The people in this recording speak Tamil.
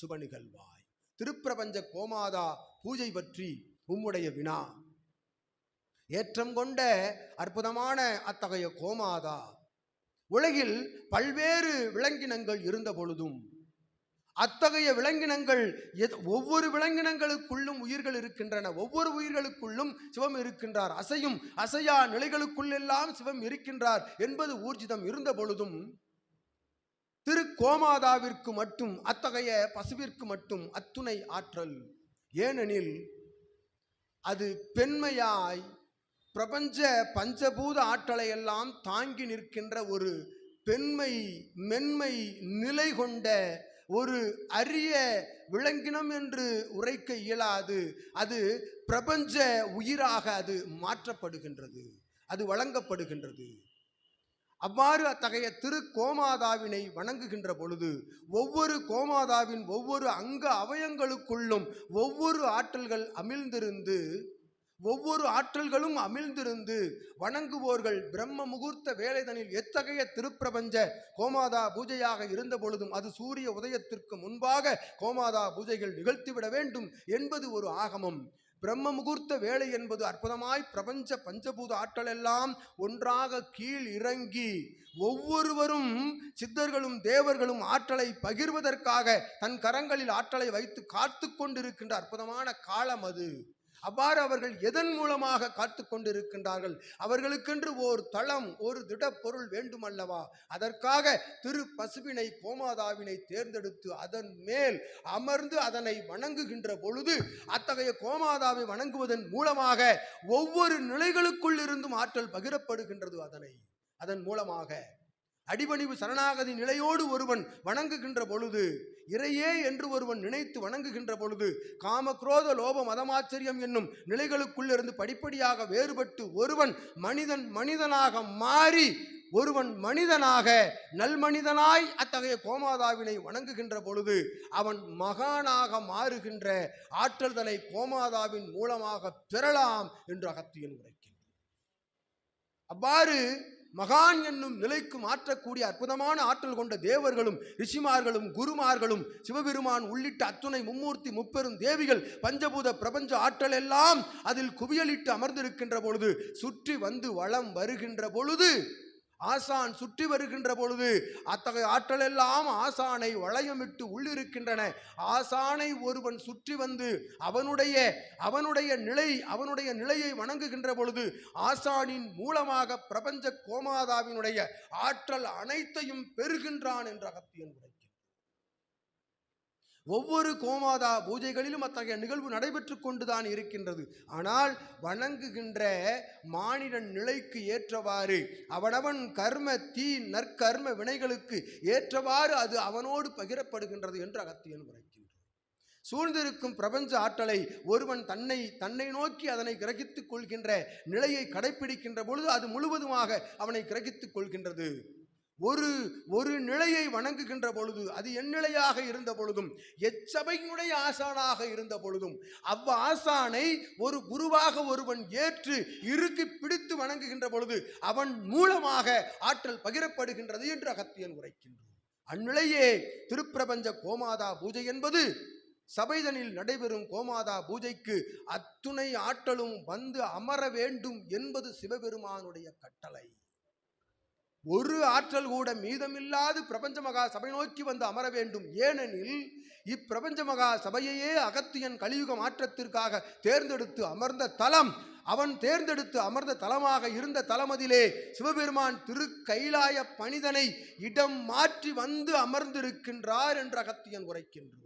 சுப நிகழ்வாய். திருப்பிரபஞ்ச கோமாதா பூஜை பற்றி உம்முடைய வினா. ஏற்றம் கொண்ட அற்புதமான அத்தகைய கோமாதா. உலகில் பல்வேறு விலங்கினங்கள் இருந்த பொழுதும் அத்தகைய விலங்கினங்கள் ஒவ்வொரு விலங்கினங்களுக்குள்ளும் உயிர்கள் இருக்கின்றன. ஒவ்வொரு உயிர்களுக்குள்ளும் சிவம் இருக்கின்றார். அசையும் அசையா நிலைகளுக்குள்ளெல்லாம் சிவம் இருக்கின்றார் என்பது ஊர்ஜிதம் இருந்த பொழுதும் திரு கோமாதாவிற்கு மட்டும் அத்தகைய பசுவிற்கு மட்டும் அத்துணை ஆற்றல். ஏனெனில் அது பெண்மையாய் பிரபஞ்ச பஞ்சபூத ஆற்றலை எல்லாம் தாங்கி நிற்கின்ற ஒரு பெண்மை மென்மை நிலை கொண்ட ஒரு அரிய விலங்கினம் என்று உரைக்க இயலாது. அது பிரபஞ்ச உயிராக அது மாற்றப்படுகின்றது. அது வழங்கப்படுகின்றது. அவ்வாறு அத்தகைய திரு கோமாதாவினை வணங்குகின்ற பொழுது ஒவ்வொரு கோமாதாவின் ஒவ்வொரு அங்க அவயங்களுக்குள்ளும் ஒவ்வொரு ஆற்றல்கள் அமிழ்ந்திருந்து ஒவ்வொரு ஆற்றல்களும் அமிழ்ந்திருந்து வணங்குவோர்கள் பிரம்ம முகூர்த்த வேலைதனில் எத்தகைய திருப்பிரபஞ்ச கோமாதா பூஜையாக இருந்த பொழுதும் அது சூரிய உதயத்திற்கு முன்பாக கோமாதா பூஜைகள் நிகழ்த்திவிட வேண்டும் என்பது ஒரு ஆகமம். பிரம்ம முகூர்த்த வேலை என்பது அற்புதமாய் பிரபஞ்ச பஞ்சபூத ஆற்றல் எல்லாம் ஒன்றாக கீழ் இறங்கி ஒவ்வொருவரும் சித்தர்களும் தேவர்களும் ஆற்றலை பகிர்வதற்காக தன் கரங்களில் ஆற்றலை வைத்து காத்து கொண்டிருக்கின்ற அற்புதமான காலம் அது. அவ்வாறு அவர்கள் எதன் மூலமாக காத்து கொண்டிருக்கின்றார்கள்? அவர்களுக்கென்று ஓர் தளம் ஒரு திடப்பொருள் வேண்டுமல்லவா? அதற்காக திரு பசுவினை கோமாதாவினை தேர்ந்தெடுத்து அதன் மேல் அமர்ந்து அதனை வணங்குகின்ற பொழுது அத்தகைய கோமாதாவை வணங்குவதன் மூலமாக ஒவ்வொரு நிலைகளுக்குள் இருந்தும் ஆற்றல் பகிரப்படுகின்றது அதனை. அதன் மூலமாக அடிபணிவு சரணாகதி நிலையோடு ஒருவன் வணங்குகின்ற பொழுது இறையே என்று ஒருவன் நினைத்து வணங்குகின்ற பொழுது காமக்ரோத லோப மதமாச்சரியம் என்னும் நிலைகளுக்குள்ளிருந்து படிப்படியாக வேறுபட்டு ஒருவன் மனிதன் மனிதனாக மாறி ஒருவன் மனிதனாக நல்மனிதனாய் அத்தகைய கோமாதாவினை வணங்குகின்ற பொழுது அவன் மகானாக மாறுகின்ற ஆற்றல்தலை கோமாதாவின் மூலமாக பெறலாம் என்று அகத்தியன் உரைக்கின்றான். அவ்வாறு மகான் என்னும் நிலைக்கு மாற்றக்கூடிய அற்புதமான ஆற்றல் கொண்ட தேவர்களும் ரிஷிமார்களும் குருமார்களும் சிவபெருமான் உள்ளிட்ட அத்துணை மும்மூர்த்தி முப்பெரும் தேவிகள் பஞ்சபூத பிரபஞ்ச ஆற்றல் எல்லாம் அதில் குவியலிட்டு அமர்ந்திருக்கின்ற பொழுது சுற்றி வந்து வளம் வருகின்ற பொழுது ஆசான் சுற்றி வருகின்ற பொழுது அத்தகைய ஆற்றல் எல்லாம் ஆசானை வளையமிட்டு உள்ளிருக்கின்றன. ஆசானை ஒருவன் சுற்றி வந்து அவனுடைய அவனுடைய நிலை அவனுடைய நிலையை வணங்குகின்ற பொழுது ஆசானின் மூலமாக பிரபஞ்ச கோமாதாவினுடைய ஆற்றல் அனைத்தையும் பெறுகின்றான் என்ற அகத்தியன் உரைக்கிறார் ஒவ்வொரு கோமாதா பூஜைகளிலும் அத்தகைய நிகழ்வு நடைபெற்று கொண்டுதான் இருக்கின்றது. ஆனால் வணங்குகின்ற மானிடன் நிலைக்கு ஏற்றவாறு அவனவன் கர்ம தீ நற்கர்ம வினைகளுக்கு ஏற்றவாறு அது அவனோடு பகிரப்படுகின்றது என்று அகத்தியன் உரைக்கின்றார் சூழ்ந்திருக்கும் பிரபஞ்ச ஆற்றலை ஒருவன் தன்னை தன்னை நோக்கி அதனை கிரகித்துக் கொள்கின்ற நிலையை கடைப்பிடிக்கின்ற பொழுது அது முழுவதுமாக அவனை கிரகித்துக் கொள்கின்றது. ஒரு ஒரு நிலையை வணங்குகின்ற பொழுது அது என் நிலையாக இருந்த பொழுதும் எச்சபையினுடைய ஆசானாக இருந்த பொழுதும் அவ்வ ஆசானை ஒரு குருவாக ஒருவன் ஏற்று இறுக்கி பிடித்து வணங்குகின்ற பொழுது அவன் மூலமாக ஆற்றல் பகிரப்படுகின்றது என்று அகத்தியன் உரைக்கின்றான். அந்நிலையே திருப்பிரபஞ்ச கோமாதா பூஜை என்பது சபைதனில் நடைபெறும் கோமாதா பூஜைக்கு அத்துணை ஆற்றலும் வந்து அமர வேண்டும் என்பது சிவபெருமானுடைய கட்டளை. ஒரு ஆற்றல் கூட மீதமில்லாது பிரபஞ்ச மகா சபை நோக்கி வந்து அமர வேண்டும். ஏனெனில் இப்பிரபஞ்ச மகா சபையையே அகத்தியன் கலியுக மாற்றத்திற்காக தேர்ந்தெடுத்து அமர்ந்த தலம் அவன் தேர்ந்தெடுத்து அமர்ந்த தலமாக இருந்த தலமதிலே சிவபெருமான் திரு கைலாய பணிதனை இடம் மாற்றி வந்து அமர்ந்திருக்கின்றார் என்று அகத்தியன் உரைக்கின்றோம்.